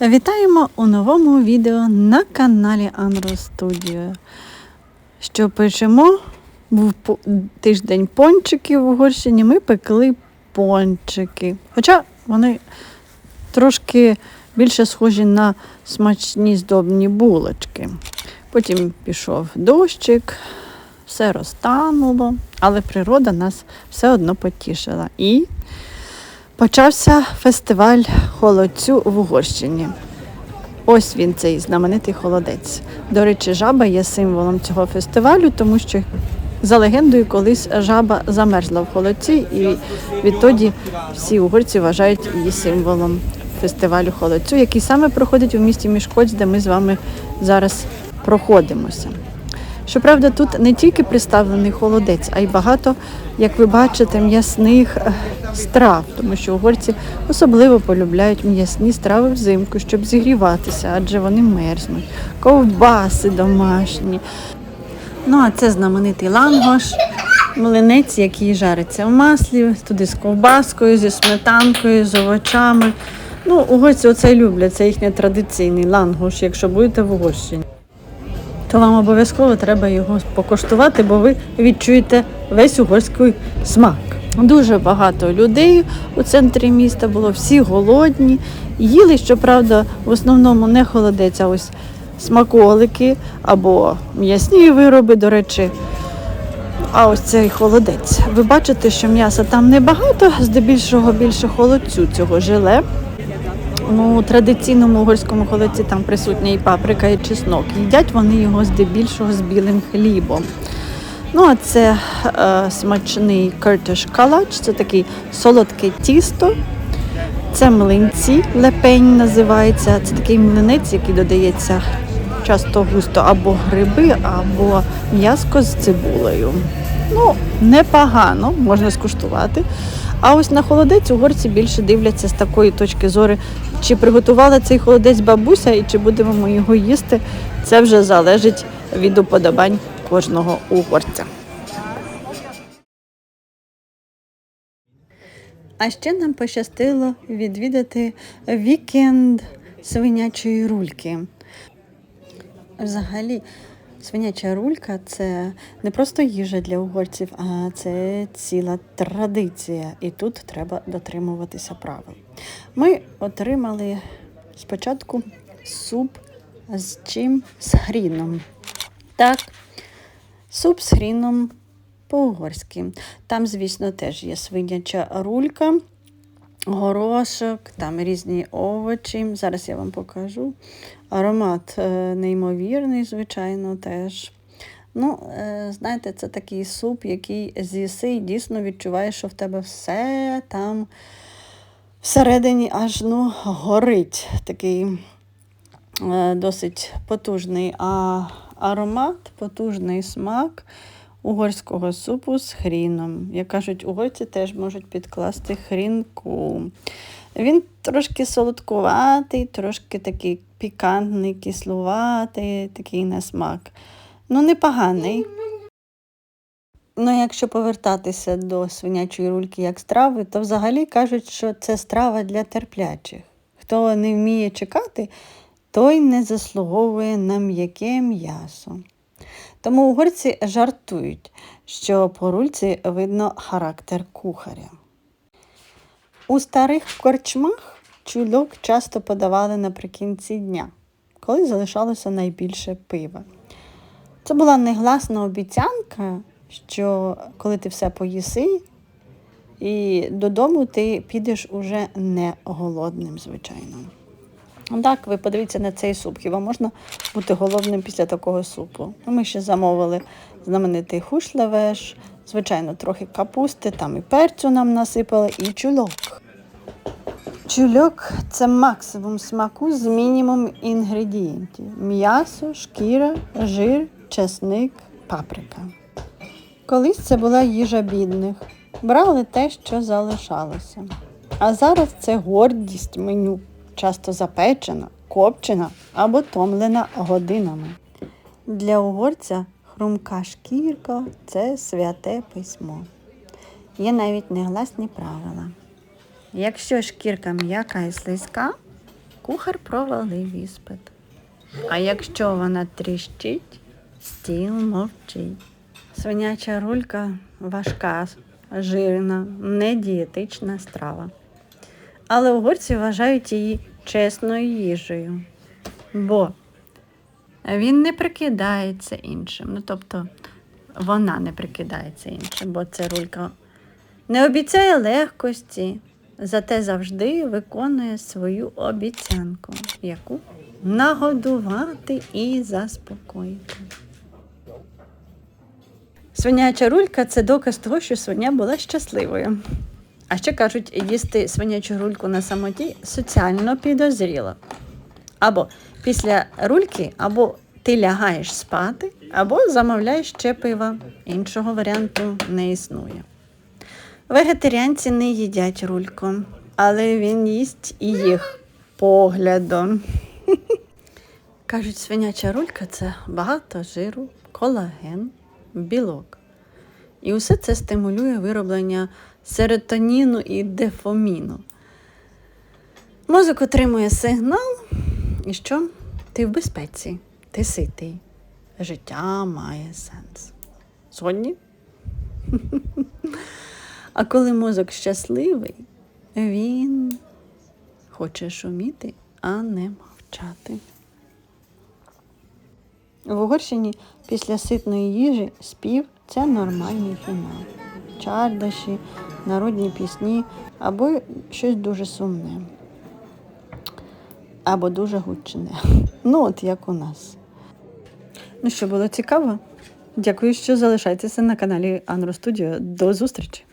Вітаємо у новому відео на каналі Анро Studio. Що печемо? Був тиждень пончиків в Угорщині, ми пекли пончики. Хоча вони трошки більше схожі на смачні здобні булочки. Потім пішов дощик, все розтануло, але природа нас все одно потішила. І почався фестиваль холодцю в Угорщині. Ось він, цей знаменитий холодець. До речі, жаба є символом цього фестивалю, тому що за легендою колись жаба замерзла в холодці, і відтоді всі угорці вважають її символом фестивалю холодцю, який саме проходить у місті Мішкоць, де ми з вами зараз проходимося. Щоправда, тут не тільки представлений холодець, а й багато, як ви бачите, м'ясних е, страв, тому що угорці особливо полюбляють м'ясні страви взимку, щоб зігріватися, адже вони мерзнуть. Ковбаси домашні. Ну, а це знаменитий лангош, млинець, який жариться в маслі, туди з ковбаскою, зі сметанкою, з овочами. Ну, угорці оце люблять, це їхній традиційний лангош, якщо будете в Угорщині то вам обов'язково треба його покуштувати, бо ви відчуєте весь угорський смак. Дуже багато людей у центрі міста було, всі голодні. Їли, щоправда, в основному не холодець, а ось смаколики або м'ясні вироби, до речі. А ось цей холодець. Ви бачите, що м'яса там небагато, здебільшого більше холодцю цього желе. Ну, традиційному угорському холодці там присутня і паприка, і чеснок. Їдять вони його здебільшого з білим хлібом. Ну, а це е, смачний кертиш калач, це такий солодке тісто. Це млинці, лепень називається. Це такий млинець, який додається часто густо або гриби, або м'яско з цибулею. Ну, непогано, можна скуштувати. А ось на холодець угорці більше дивляться з такої точки зору, чи приготувала цей холодець бабуся і чи будемо ми його їсти. Це вже залежить від уподобань кожного угорця. А ще нам пощастило відвідати вікенд свинячої рульки. Взагалі, свиняча рулька це не просто їжа для угорців, а це ціла традиція. І тут треба дотримуватися правил. Ми отримали спочатку суп з чим? З хріном. Так, суп з хріном по-угорськи. Там, звісно, теж є свиняча рулька, горошок, там різні овочі. Зараз я вам покажу. Аромат е, неймовірний, звичайно, теж. Ну, е, знаєте, це такий суп, який з'їси і дійсно відчуваєш, що в тебе все там всередині аж ну, горить. Такий е, досить потужний аромат, потужний смак угорського супу з хріном. Як кажуть, угорці теж можуть підкласти хрінку. Він трошки солодкуватий, трошки такий пікантний, кислуватий, такий на смак. Ну, непоганий. Ну, якщо повертатися до свинячої рульки як страви, то взагалі кажуть, що це страва для терплячих. Хто не вміє чекати, той не заслуговує на м'яке м'ясо. Тому угорці жартують, що по рульці видно характер кухаря. У старих корчмах чульок часто подавали наприкінці дня, коли залишалося найбільше пива. Це була негласна обіцянка, що коли ти все поїси, і додому ти підеш уже не голодним, звичайно. Так, ви подивіться на цей суп. Хіба можна бути голодним після такого супу? Ну, Ми ще замовили знаменитий хушлевеш, звичайно, трохи капусти, там і перцю нам насипали, і чульок. Чульок це максимум смаку з мінімум інгредієнтів: м'ясо, шкіра, жир, чесник, паприка. Колись це була їжа бідних. Брали те, що залишалося. А зараз це гордість меню, часто запечена, копчена або томлена годинами. Для угорця хрумка шкірка це святе письмо. Є навіть негласні правила. Якщо шкірка м'яка і слизька, кухар провалив іспит. А якщо вона тріщить, стіл мовчить. Свиняча рулька важка, жирна, недієтична страва. Але угорці вважають її чесною їжею. Бо він не прикидається іншим. Ну, тобто вона не прикидається іншим, бо це рулька не обіцяє легкості, зате завжди виконує свою обіцянку, яку нагодувати і заспокоїти. Свиняча рулька це доказ того, що свиня була щасливою. А ще кажуть, їсти свинячу рульку на самоті соціально підозріло. Або після рульки, або ти лягаєш спати, або замовляєш ще пива. Іншого варіанту не існує. Вегетаріанці не їдять рульку, але він їсть і їх поглядом. Кажуть, свиняча рулька це багато жиру, колаген, білок. І усе це стимулює вироблення серотоніну і дефоміну. Мозок отримує сигнал, і що? Ти в безпеці, ти ситий. Життя має сенс. Згодні? А коли мозок щасливий, він хоче шуміти, а не мовчати. В Угорщині після ситної їжі спів це нормальний фінал. Чардаші, народні пісні або щось дуже сумне. Або дуже гучне. Ну, от як у нас. Ну що, було цікаво? Дякую, що залишаєтеся на каналі Анро Студіо. До зустрічі!